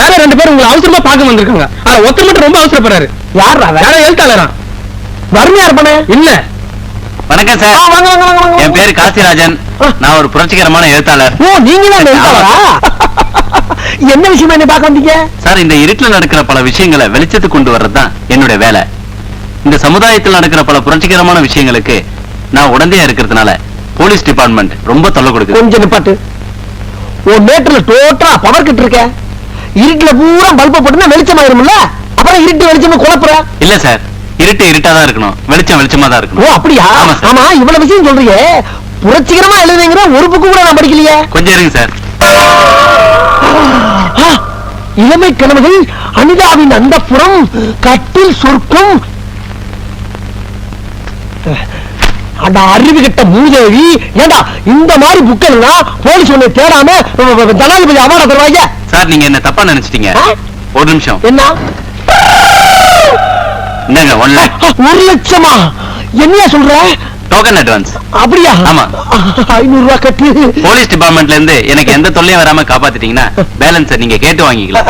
யாரோ ரெண்டு பேரும் உங்களை அவசரமா பார்க்க வந்திருக்காங்க. ஆனா ஒருத்தர் மட்டும் ரொம்ப அவசரப்படுறாரு. யார் யாரோ எழுத்தாளரா? வறுமையா இருப்பானே? இல்ல. வணக்கம் சார். வாங்க வாங்க என் பேரு காசிராஜன். நான் ஒரு புரட்சிகரமான எழுத்தாளர். ஓ நீங்க தான் எழுத்தாளரா? என்ன விஷயமா என்ன பார்க்க வந்தீங்க? சார் இந்த இருட்டுல நடக்கிற பல விஷயங்களை வெளிச்சத்துக்கு கொண்டு வர்றது தான் என்னுடைய வேலை. இந்த சமுதாயத்தில் நடக்கிற பல புரட்சிகரமான விஷயங்களுக்கு நான் உடந்தையா இருக்கிறதுனால போலீஸ் டிபார்ட்மெண்ட் ரொம்ப தொல்லை கொடுக்குது. கொஞ்சம் நிப்பாட்டு. உன் மேட்டர்ல டோட்டலா பவர் கிட்ட இருக்க. இருட்டுல பூரா பல்ப போட்டுனா வெளிச்சம் ஆயிரும்ல? அப்புறம் இருட்டு வெளிச்சம் குழப்புற? இல்ல சார். இருட்டு இருட்டா தான் இருக்கணும். வெளிச்சம் வெளிச்சமா தான் ஓ இருக்கணும் அப்படியா? ஆமா இவ்வளவு விஷயம் சொல்றீங்க. புரட்சிகரமா எழுதுங்கிற ஒரு புக்கு கூட நான் படிக்கலையே. கொஞ்சம் இருங்க சார். இளமை கனவுகள் அனிதாவின் அந்த புறம் கட்டில் சொர்க்கம். அந்த அறிவு கட்ட மூதேவி. ஏண்டா இந்த மாதிரி புக்கெல்லாம் போலீஸ் உன்னை தேடாம ஜனாதிபதி அவார்ட தருவாங்க. சார் நீங்க என்ன தப்பா நினைச்சிட்டீங்க? ஒரு நிமிஷம். என்ன? என்னங்க ஒன் லேக் ஒரு லட்சமா? என்னையா சொல்ற? டோக்கன் அட்வான்ஸ் அப்படியா? ஆமா. ஐநூறு ரூபாய் கட்டு. போலீஸ் டிபார்ட்மெண்ட்ல இருந்து எனக்கு எந்த தொல்லையும் வராம காப்பாத்திட்டீங்கன்னா பேலன்ஸ் நீங்க கேட்டு வாங்கிக்கலாம்.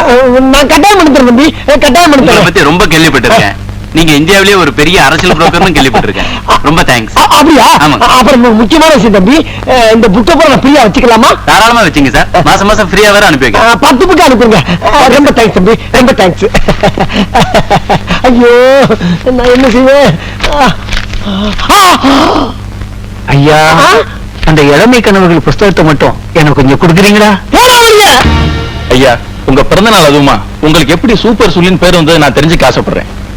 நான் கட்டாயம் எடுத்துறேன் தம்பி. கட்டாயம் எடுத்துறேன் பத்தி ரொம்ப கேள்விப்பட்டிருக்கேன். நீங்க இந்தியாவிலேயே ஒரு பெரிய அரசியல் புரோக்கர்னு கேள்விப்பட்டிருக்கேன். ரொம்ப தேங்க்ஸ் அப்படியா? அப்புறம் முக்கியமான விஷயம் தம்பி இந்த புக்கை நான் ஃப்ரீயா வச்சுக்கலாமா? தாராளமா வச்சுங்க சார். மாசம் மாசம் ஃப்ரீயா வேற அனுப்பி அஹ், பத்து புக்கு அனுப்புங்க. ரொம்ப தேங்க்ஸ் தம்பி ரொம்ப தேங்க்ஸ் ஐயோ நான் என்ன செய்வேன்! ஐயா? அந்த இளமை கனவுகள் புஸ்தகத்தை மட்டும் எனக்கு கொஞ்சம் கொடுக்குறீங்களா! ஐயா உங்க பிறந்த நாள் அதுவுமா. உங்களுக்கு எப்படி சூப்பர் சுல்லின் பேர் வந்தது நான் தெரிஞ்சுக்க ஆசைப்படுறேன்.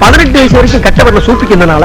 பதினெட்டு வயசு வரைக்கும் கட்டப்பட்ட சூப்பிக்கிறதுனால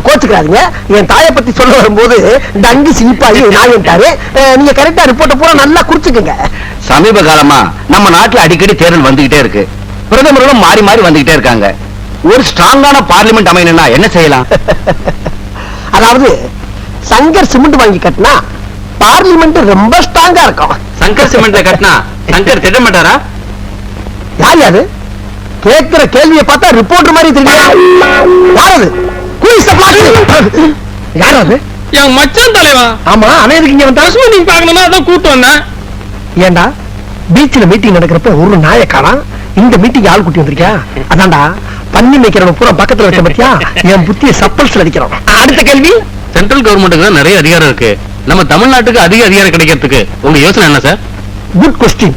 கோச்சுக்கிறாதீங்க என் தாயை பத்தி சொல்ல வரும்போது டங்கு சிரிப்பாயி நாயன்ட்டாரு அஹ், நீங்க கரெக்டா ரிப்போர்ட்டை பூரா நல்லா குறிச்சுக்குங்க. சமீப காலமா நம்ம நாட்டுல அடிக்கடி தேர்தல் வந்துகிட்டே இருக்கு. பிரதமர்களும் மாறி மாறி வந்துகிட்டே இருக்காங்க. ஒரு ஸ்ட்ராங்கான பார்லிமெண்ட் அமையணும்னா என்ன செய்யலாம்? அதாவது சங்கர் சிமெண்ட் வாங்கி கட்டினா பார்லிமெண்ட் ரொம்ப ஸ்ட்ராங்கா இருக்கும். சங்கர் சிமெண்ட்ல கட்டினா சங்கர் திட்ட மாட்டாரா? யார் அது கேட்கிற கேள்வியை பார்த்தா ரிப்போர்ட்டர் மாதிரி தெரியல யார் அது? யார் அது? என் மச்சான் தலைவா. ஆமா அவன் எதுக்கு இங்க வந்தா தரசு நீங்க பாக்கணும்னா அதான் கூட்டு வந்தேன். ஏண்டா பீச்ல மீட்டிங் நடக்கிறப்ப ஒரு நாயை காணாம் இந்த மீட்டிங் ஆள் கூட்டி வந்திருக்கியா? அதான்டா பண்ணி வைக்கிறவன் பூரா பக்கத்துல வச்ச பத்தியா? என் புத்திய சப்பல்ஸ்ல அடிக்கிறான். அடுத்த கேள்வி? சென்ட்ரல் கவர்மெண்ட்டுக்கு தான் நிறைய அதிகாரம் இருக்கு. நம்ம தமிழ்நாட்டுக்கு அதிக அதிகாரம் கிடைக்கிறதுக்கு. உங்க யோசனை என்ன சார் குட் கொஸ்டின்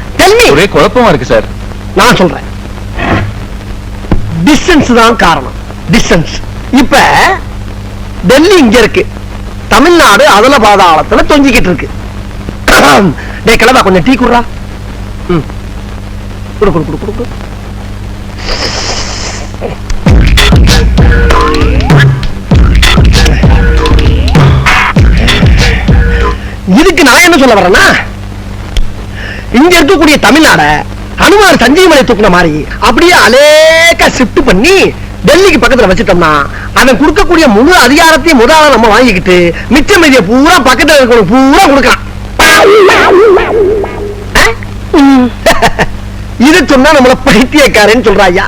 தெல்வி ஒரே குழப்பமா இருக்கு சார் நான் சொல்றேன். டிஸ்டன்ஸ் தான் காரணம். டிஸ்டன்ஸ் இப்ப டெல்லி இங்க இருக்கு. தமிழ்நாடு அதல பாதாளத்துல தொங்கிக்கிட்டு இருக்கு. டேய் கிளம்பா கொஞ்சம் டீ குடுறா. ம். குடு குடு குடு குடு இதுக்கு நான் என்ன சொல்ல வரேன்னா இங்க இருக்கக்கூடிய தமிழ்நாட ஹனுமார் சஞ்சீவமலை தூக்குன மாதிரி அப்படியே அலேக்கா ஷிஃப்ட் பண்ணி டெல்லிக்கு பக்கத்துல வச்சிட்டோம்னா அவன் கொடுக்கக்கூடிய முழு அதிகாரத்தையும் முதல்ல நம்ம வாங்கிக்கிட்டு மிச்ச மீதிய பூரா பக்கத்துல இருக்கிற பூரா கொடுக்கலாம். இது சொன்னா நம்மள பைத்தியக்காரன்னு சொல்றாயா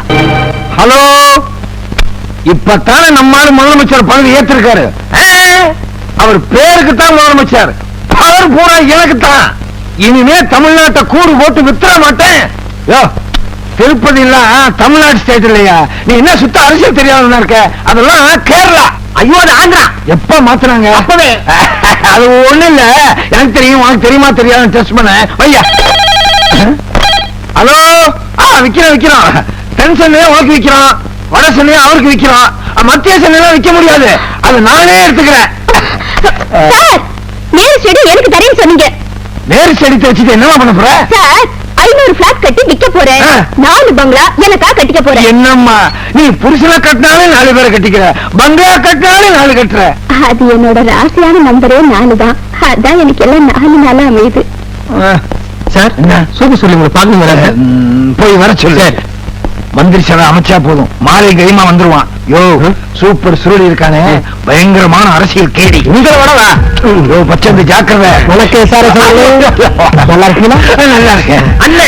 ஹலோ? இப்பத்தானே நம்மால முதலமைச்சர் பதவி ஏத்திருக்காரு? அவர் பேருக்கு தான் முதலமைச்சர். பவர் பூரா எனக்கு தான் இனிமே தமிழ்நாட்டை கூடு போட்டு வித்துற மாட்டேன். யோ திருப்பதி எல்லாம் தமிழ்நாடு ஸ்டேட் இல்லையா? நீ என்ன சுத்த அரசியல் தெரியாதவனா இருக்க? அதெல்லாம் கேரளா. ஐயோ ஆந்திரா. எப்ப மாத்துறாங்க அப்பவே. அது ஒண்ணு இல்ல. எனக்கு தெரியும் உனக்கு தெரியுமா தெரியாது டெஸ்ட் பண்ண. வையா. ஹலோ? ஆ விக்கிறோம் விக்கிறோம். தென் சென்னையை உனக்கு விக்கிறோம். வட சென்னையை அவருக்கு விக்கிறோம். மத்திய சென்னையெல்லாம் விக்க முடியாது. அது நானே எடுத்துக்கிறேன். சார் மேல் செடி எனக்கு தரேன்னு சொன்னீங்க. நேரு செடித்து வச்சுட்டு என்னவா பண்ண போற? சார் ஐநூறு பிளாட் கட்டி விக்க போறேன். நாலு பங்களா எனக்கா கட்டிக்க போறேன். என்னம்மா? நீ புருஷனை கட்டினாலே நாலு பேரை கட்டிக்கிற. பங்களா கட்டினாலே நாலு கட்டுற. அது என்னோட ராசியான நம்பரே நாலு தான். அதான் எனக்கு எல்லாம் நாலு நாளா அமையுது. சார் என்ன? சூப்பர் சொல்லி உங்களை பார்க்கணும் வராங்க ம், போய் வர சொல்லு. மந்திரி சபை அமைச்சா போதும். மாலை கைமா வந்துருவான். யோ சூப்பர் சுருளி இருக்கானே. பயங்கரமான அரசியல் கேடி. உங்களை வடவா யோ பச்சந்து ஜாக்கிரதை. உனக்கு சார நல்லா இருக்கீங்களா? நல்லா இருக்கேன். அண்ணே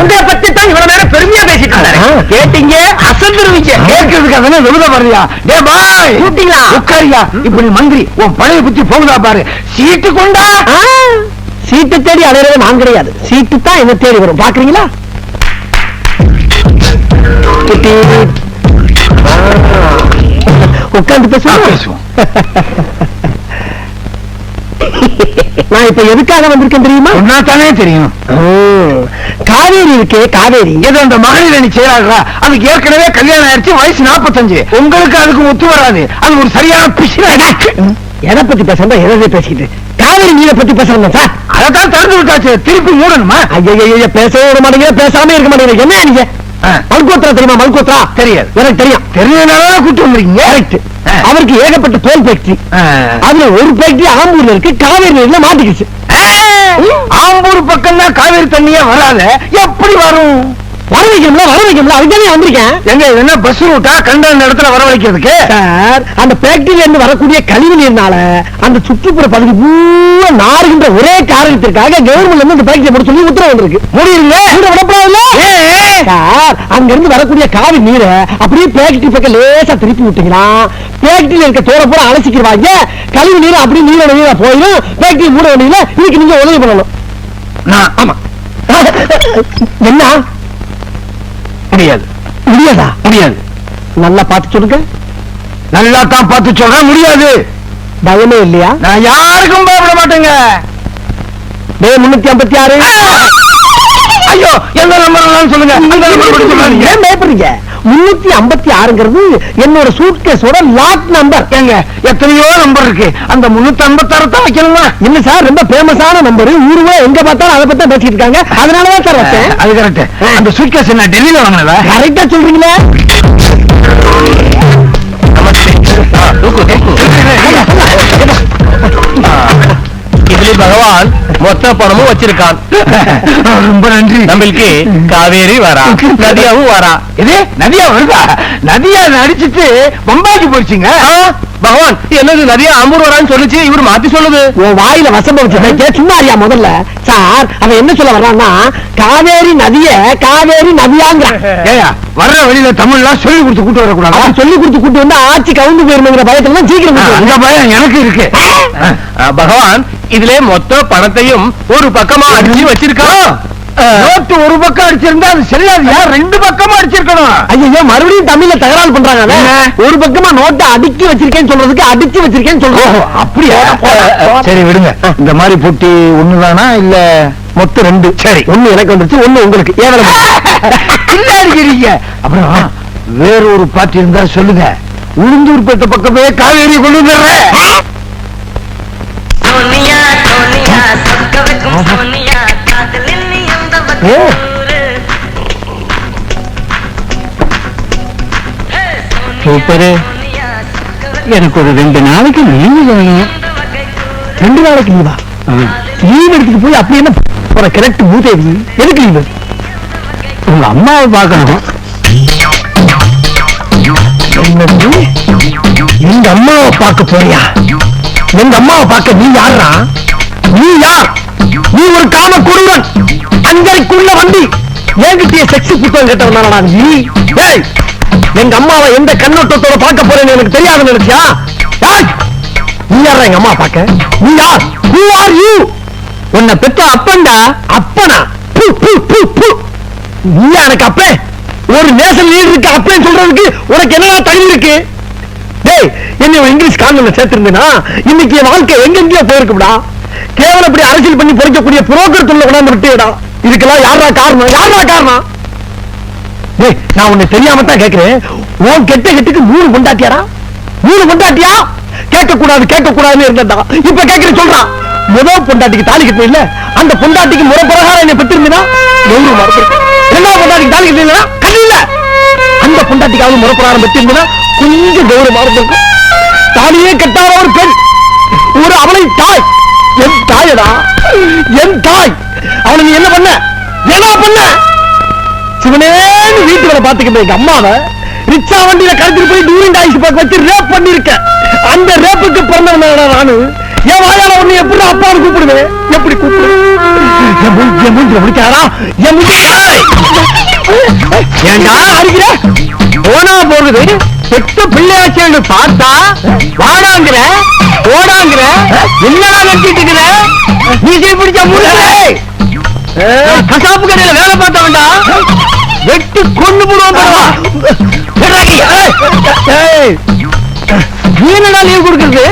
உங்களை பத்தி தான் இவ்வளவு நேரம் பெருமையா பேசிட்டு. கேட்டீங்க அசந்துருவீங்க. கேட்கறதுக்கு அதனே விருத வர்றியா டே பாய். கூப்பிட்டீங்களா? உட்காரியா. இப்ப நீ மந்திரி உன் பழைய புத்தி போகுதா பாரு. சீட்டு கொண்டா. சீட்டு தேடி அலையிறது நான் கிடையாது. சீட்டு தான் என்ன தேடி வரும். பாக்குறீங்களா குட்டி. ஆ, பேசுவோம். நான் இப்ப எதுக்காக வந்திருக்கேன் தெரியுமா? சொன்னா தானே தெரியும் காவேரி இருக்கே காவேரி. ஏதோ அந்த மகளிர் அணி செயலாளரா? அதுக்கு ஏற்கனவே கல்யாணம் ஆயிடுச்சு வயசு 45 உங்களுக்கு அதுக்கு ஒத்து வராது. அது ஒரு சரியான பிசினா எதை பத்தி பேசுறேன் எதை பேசிக்கிட்டு? காவேரி நீரை பத்தி பேசுறேன் சார் அதான் திறந்து விட்டாச்சு. திருப்பி மூடணுமா? ஐயா பேசவே விட மாட்டேங்கிற பேசாம இருக்க மாட்டேங்கிற என்ன நீங்க. மல்கோத்ரா தெரியுமா? மல்கோத்ரா? தெரியாது. எனக்கு தெரியும். தெரிஞ்சதுனால கூட்டு வந்திருக்கீங்க. கரெக்ட். அவருக்கு ஏகப்பட்ட தோல் ஃபேக்டரி. ஆ. அதுல ஒரு ஃபேக்டரி ஆம்பூர்ல இருக்கு. காவேரி நீர்ல மாட்டிக்கிச்சு. ஆம்பூர் பக்கம் தான் காவிரி தண்ணியே வராத. எப்படி வரும்? வர வைக்கணும்ல வர வைக்கணும்ல. அதுக்காக வந்திருக்கேன். எங்க என்ன பஸ் ரூட்டா கண்ட இடத்துல வர வைக்கிறதுக்கு? சார் அந்த ஃபேக்டரியில இருந்து வரக்கூடிய கழிவு நீர்னால அந்த சுற்றுப்புற பகுதி பூரா நாறுகின்ற ஒரே காரணத்திற்காக கவர்மெண்ட்ல இருந்து அந்த ஃபேக்டரி போட சொல்லி உத்தரவு வந்திருக்கு. முடியல கூட விடப்படாதுல்ல? சார் அங்க இருந்து வரக்கூடிய காவி நீரை அப்படியே ஃபேக்டரி பக்கம் லேசா திருப்பி விட்டீங்களா ஃபேக்டரியில இருக்க தோட பூரா அலசிக்கிடுவாங்க கழிவு நீர் அப்படியே நீரோட நீரா போயிடும் ஃபேக்டரி மூட வேண்டியதுல இதுக்கு நீங்க உதவி பண்ணணும். ஆமா. என்ன? முடியாது. முடியாதா? முடியாது. நல்லா பார்த்து சொல்லுங்க. நல்லா தான் பார்த்து சொல்றேன் முடியாது. பயமே இல்லையா? நான் யாருக்கும் பயப்பட மாட்டேங்க. டே முன்னூத்தி ஐம்பத்தி ஆறு. ஐயோ எந்த நம்பர் சொல்லுங்க. ஏன் பயப்படுறீங்க? முன்னூத்தி ஐம்பத்தி ஆறுங்கிறது என்னோட சூட்கேஸோட லாக் நம்பர் ஏங்க எத்தனையோ நம்பர் இருக்கு. அந்த முன்னூத்தி ஐம்பத்தாறு தான் வைக்கணுமா? இல்ல சார் ரொம்ப ஃபேமஸான நம்பர் ஊருவா எங்க பார்த்தாலும் அதை பத்தி பேசிட்டு இருக்காங்க. அதனாலதான் சார் வச்சேன். அது கரெக்ட் அந்த சூட்கேஸ் என்ன டெல்லியில வாங்கினதா? கரெக்டா சொல்றீங்களே. தூக்கு தூக்கு. இதுல பகவான் மொத்த பணமும் வச்சிருக்கான். ரொம்ப நன்றி. நம்மளுக்கு காவேரி வரா நதியாவும் வரா. இது நதியா வருதா? நதியா நடிச்சிட்டு பம்பாய்க்கு போயிடுச்சுங்க. பகவான் என்னது நதியா ஆம்பூர் வரான்னு சொல்லுச்சு? இவர் மாத்தி சொல்லுது. உன் வாயில வசம் வச்சு சும்மா அறியா முதல்ல. சார் அவன் என்ன சொல்ல வர்றான்னா காவேரி நதிய காவேரி நதியாங்கிறான் ஏயா வர்ற வழியில தமிழ்லாம் சொல்லி கொடுத்து கூட்டு வரக்கூடாதா? சொல்லி கொடுத்து கூட்டு வந்து ஆட்சி கவுந்து போயிருங்கிற பயத்துல சீக்கிரம் அந்த. பயம் எனக்கு இருக்கு. பகவான் இதுல மொத்த பணத்தையும் ஒரு பக்கமா அடிச்சு வச்சிருக்கான் நோட்டு ஒரு பக்கம் அடிச்சிருந்தா அது செல்லாதியா ரெண்டு பக்கமா அடிச்சிருக்கணும். ஐயோ மறுபடியும் தமிழ்ல தகராறு பண்றாங்க? ஒரு பக்கமா நோட்டை அடுக்கி வச்சிருக்கேன்னு சொல்றதுக்கு அடிச்சு வச்சிருக்கேன்னு சொல்றோம். அப்படியா? சரி விடுங்க. இந்த மாதிரி போட்டி ஒண்ணுதானா இல்ல மொத்தம் ரெண்டு? சரி. ஒண்ணு எனக்கு வந்துருச்சு ஒண்ணு உங்களுக்கு. ஏன் அப்புறம் வேற ஒரு பாட்டு இருந்தா சொல்லுங்க. உளுந்தூர்பேட்டை பக்கமே காவேரி கொண்டு வந்துடுறேன். சூப்பரு எனக்கு ஒரு ரெண்டு நாளைக்கு லீவு வேணும். ரெண்டு நாளைக்கு லீவா லீவ் எடுத்துட்டு போய் அப்படி என்ன போற கரெக்ட் மூதேவி எதுக்கு லீவு உங்க அம்மாவை பார்க்கணும். எங்க அம்மாவை பார்க்க போறியா? எங்க அம்மாவை பார்க்க நீ யாரா நீ யார்? நீ ஒரு காம குருவன் அஞ்சரைக்குள்ள வண்டி. என்கிட்டயே செக்ஸ் புத்தகம் கேட்டவன் நீ? ஏய் எங்க அம்மாவை எந்த கண்ணோட்டத்தோட பார்க்க போறேன்னு எனக்கு தெரியாதுன்னு நினைச்சியா? நீ யாரா எங்க அம்மா பார்க்க? நீ யார்? ஹூ ஆர் யூ உன்னை பெத்த அப்பன்டா அப்பனா. நீ எனக்கு அப்பே? ஒரு நேஷனல் லீடர் இருக்கு அப்பேன்னு சொல்றதுக்கு உனக்கு என்னடா தகுதி இருக்கு? டேய் என்ன இங்கிலீஷ் கான்வென்ட்ல சேர்த்திருந்தேனா? இன்னைக்கு என் வாழ்க்கை எங்கெங்கயோ போயிருக்குடா கேவலம் இப்படி அரசியல் பண்ணி பொறிக்கக்கூடிய புரோக்கர் தொழில கொண்டாந்து விட்டுடா இதுக்கெல்லாம் யாரா காரணம்? யாரா காரணம்? நான் உன்னை தெரியாம தான் கேட்கிறேன். உன் கெட்ட கெட்டுக்கு மூணு கொண்டாட்டியாடா மூணு கொண்டாட்டியா கேட்க கூடாது கேட்க கூடாதுன்னு இருந்ததா? இப்ப கேட்கிற சொல்றான் முதல் பொண்டாட்டிக்கு தாலி கட்டணும் இல்ல அந்த பொண்டாட்டிக்கு முறை பிரகாரம் என்ன பெற்றிருந்தா எவ்வளவு மறந்து ரெண்டாவது பொண்டாட்டிக்கு தாலி கட்டல கண்ணு இல்ல. அந்த பொண்டாட்டிக்காவது முறை பிரகாரம் பெற்றிருந்தா கொஞ்சம் கௌரவம் இருந்திருக்கும். தாலியே கட்டாத ஒரு பெண். ஒரு அவளை தாய். என் தாயடா. என் தாய். அவனை நீ என்ன பண்ண? என்ன பண்ண? சிவனே! சிவனேன்னு வீட்டு வேலை பாத்துக்கிட்ட எங்க அம்மாவை ரிக்ஷா வண்டியில கடத்திட்டு போய் டூரிங் டாய்ஸ் பார்க்க வச்சு ரேப் பண்ணிருக்கேன் அந்த ரேப்புக்கு பிறந்தவன நானு? என் வாயால ஒண்ணு எப்படி அப்பான்னு கூப்பிடுவேன்? எப்படி கூப்பிடுவேன் என் மூஞ்சி என் மூஞ்சில முடிச்சாரா என் மூஞ்சி ஏய்! அடிக்கிற? போனா போகுது. பெத்த பிள்ளையாச்சு பார்த்தா வாடாங்கிற ஓடாங்கிற என்னடா கட்டிட்டு இருக்கிற? நீ பிடிச்ச முடியல கசாப்பு கடையில வேலை பார்த்தவன்டா. வெட்டி கொண்டு போடுவான் லீவ் கொடுக்கறது?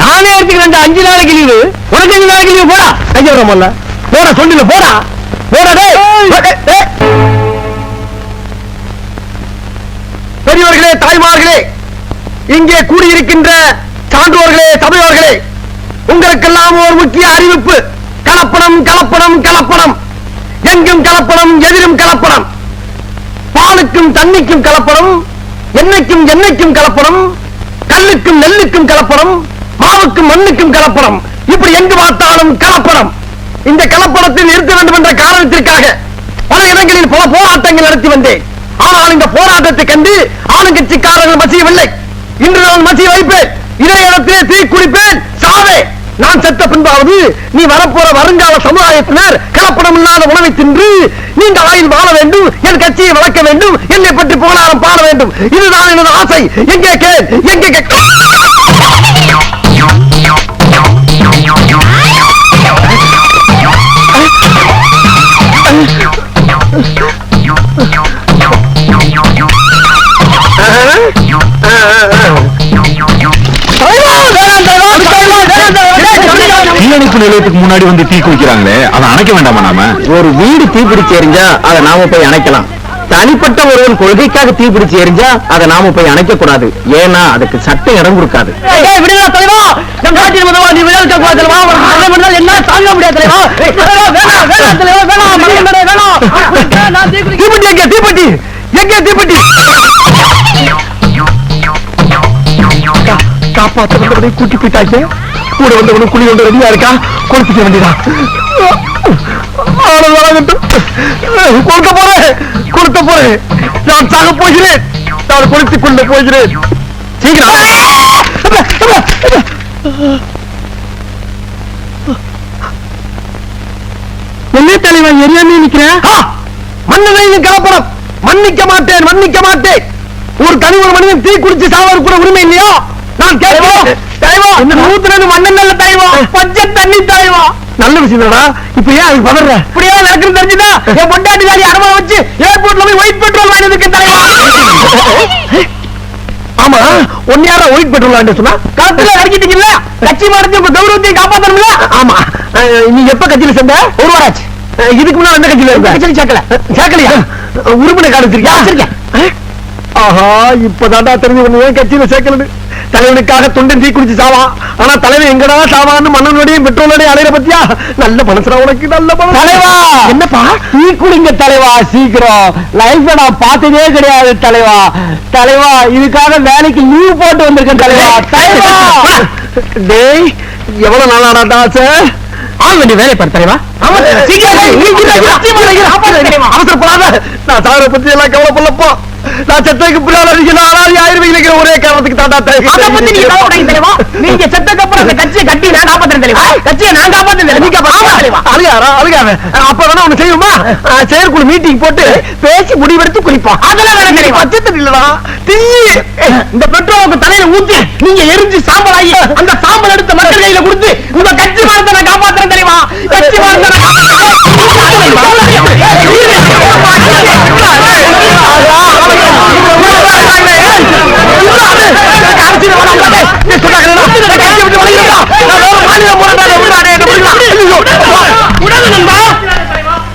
நானே எடுத்துக்கிறேன் அஞ்சு நாளைக்கு லீவு உனக்கு அஞ்சு நாளைக்கு லீவு போடா. கைய வர முதல்ல போடா சொல்லுல போடா. போடா. பெரியவர்களே தாய்மார்களே இங்கே கூடியிருக்கின்ற சான்றோர்களே சபையோர்களே உங்களுக்கெல்லாம் ஒரு முக்கிய அறிவிப்பு. கலப்படம் கலப்படம் கலப்படம். எங்கும் கலப்படம் எதிரும் கலப்படம். பாலுக்கும் தண்ணிக்கும் கலப்படம் எண்ணெய்க்கும் எண்ணெய்க்கும் கலப்படம் கல்லுக்கும் நெல்லுக்கும் கலப்படம் மாவுக்கும் மண்ணுக்கும் கலப்படம். இப்படி எங்கு பார்த்தாலும் கலப்படம். இந்த கலப்படத்தை நிறுத்த வேண்டும் என்ற காரணத்திற்காக பல இடங்களில் பல போராட்டங்கள் நடத்தி வந்தேன். ஆனால் இந்த போராட்டத்தை கண்டு ஆளுங்கட்சிக்காரர்கள் மசியவில்லை. இன்று நான் மசிய வைப்பேன். இதே இடத்திலே தீ குடிப்பேன். சாவே நான் செத்த பின்பாவது நீ வரப்போற வருங்கால சமுதாயத்தினர் கலப்படம் இல்லாத உணவை தின்று நீண்ட ஆயுள் வாழ வேண்டும் என் கட்சியை வளர்க்க வேண்டும் என்னை பற்றி புகழாரம் பாட வேண்டும். இதுதான் எனது ஆசை. எங்கே கேள்? எங்கே கே- தீயணைப்பு நிலையத்துக்கு முன்னாடி வந்து தீ குளிக்கிறாங்களே அதை அணைக்க வேண்டாமா நாம? ஒரு வீடு தீப்பிடிச்சு எரிஞ்சா அதை நாம போய் அணைக்கலாம். தனிப்பட்ட ஒருவன் கொள்கைக்காக தீப்பிடிச்சு எரிஞ்சா அதை நாம போய் அணைக்க கூடாது. ஏன்னா அதுக்கு சட்டம் இடம் கொடுக்காது. தீப்பெட்டி எங்க தீப்பெட்டி வந்தவனை கூட்டி போயிட்டாங்க கூட வந்தவனும் குழி கொண்டு ரெடியா இருக்கா? கொடுத்துக்க வேண்டியதா? கொடுக்க போறேன். கொடுக்க போறேன். நான் சாக போகிறேன். நான் கொடுத்துக் கொண்டு போகிறேன். சீக்கிரம். என்ன தலைவா எரியாமே நிக்கிறேன் மன்னனையும் கலப்படம் மன்னிக்க மாட்டேன் மன்னிக்க மாட்டேன். ஒரு தனி ஒரு மனிதன் தீ குடிச்சு சாவது கூட உரிமை இல்லையா? நான் கேட்கிறேன் நூத்துறது மண்ணல்ல தலைவா பச்சை தண்ணி தலைவா நல்ல விஷயம்டா இப்ப ஏன் அதுக்கு பதற இப்படியே நடக்குன்னு தெரிஞ்சுதா? என் பொண்டாட்டி தாடி அடமா வச்சு ஏர்போர்ட்ல போய் ஒயிட் பெட்ரோல் வாங்கி தலைவா ஆமா ஒன்னு யாரா ஒயிட் பெட்ரோல் வாங்கி சொன்னா? களத்துல அடிக்கிட்டீங்கல்ல? கட்சி மாறச்சு உங்க கௌரவத்தையும் காப்பாத்தணும்ல? ஆமா. நீ எப்ப கட்சியில சேர்ந்த? ஒரு வாராச்சு இதுக்கு முன்னாடி எந்த கட்சியில இருந்த? கட்சியில சேர்க்கல. சேர்க்கலையா? உறுப்பினர் வச்சிருக்கேன். ஆஹா இப்பதான்டா தெரிஞ்சு ஒண்ணு ஏன் கட்சியில சேர்க்கலன்னு? தலைவனுக்காக துண்டன் தீ குடிச்சு சாவான் ஆனா தலைவன் எங்கடா சாவான்னு மன்னனுடையும் பெட்ரோலோடையும் அலையிற பத்தியா? நல்ல மனசுடா உனக்கு நல்ல தலைவா! என்னப்பா? டீ குடிங்க தலைவா சீக்கிரம். லைஃப்ல நான் பார்த்ததே கிடையாது தலைவா. தலைவா இதுக்காக வேலைக்கு லீவ் போட்டு வந்திருக்கேன் தலைவா. தலைவா! டேய் எவ்வளவு நாளாடா சார் ஆள் வேண்டிய வேலை பாரு தலைவா. அவசரப்படாத. நான் சாகர பத்தி எல்லாம் கவலைப்படலப்போ. நான் செத்ததுக்கு பின்னால நீங்க நாலாவது ஆயிருவீங்க ஒரே காரணத்துக்கு தாண்டா அத பத்தி நீங்க கவலைப்படாதீங்க தலைவா? நீங்க செத்ததுக்கு அப்புறம் அந்த கட்சியை கட்டி நான் காப்பாத்துறேன் தலைவா. கட்சியை நான் காப்பாத்துறேன் தலைவா. நீங்க தலைவா. அழுகாரா அழுகாம அப்ப வேணா ஒண்ணு செய்யுமா செயற்குழு மீட்டிங் போட்டு பேசி முடிவெடுத்து குளிப்போம் அதெல்லாம் வேணாம் தெரியுமா? பச்சை தண்ணிலடா தீ இந்த பெட்ரோலுக்கு தலையில ஊத்தி நீங்க எரிஞ்சு சாம்பல் ஆகி அந்த சாம்பல் எடுத்த மக்கள் கையில கொடுத்து உங்க கட்சி மானத்தை நான் காப்பாத்துறேன் தெரியுமா கட்சி மானத்தை நான் வச்சிருக்கேன்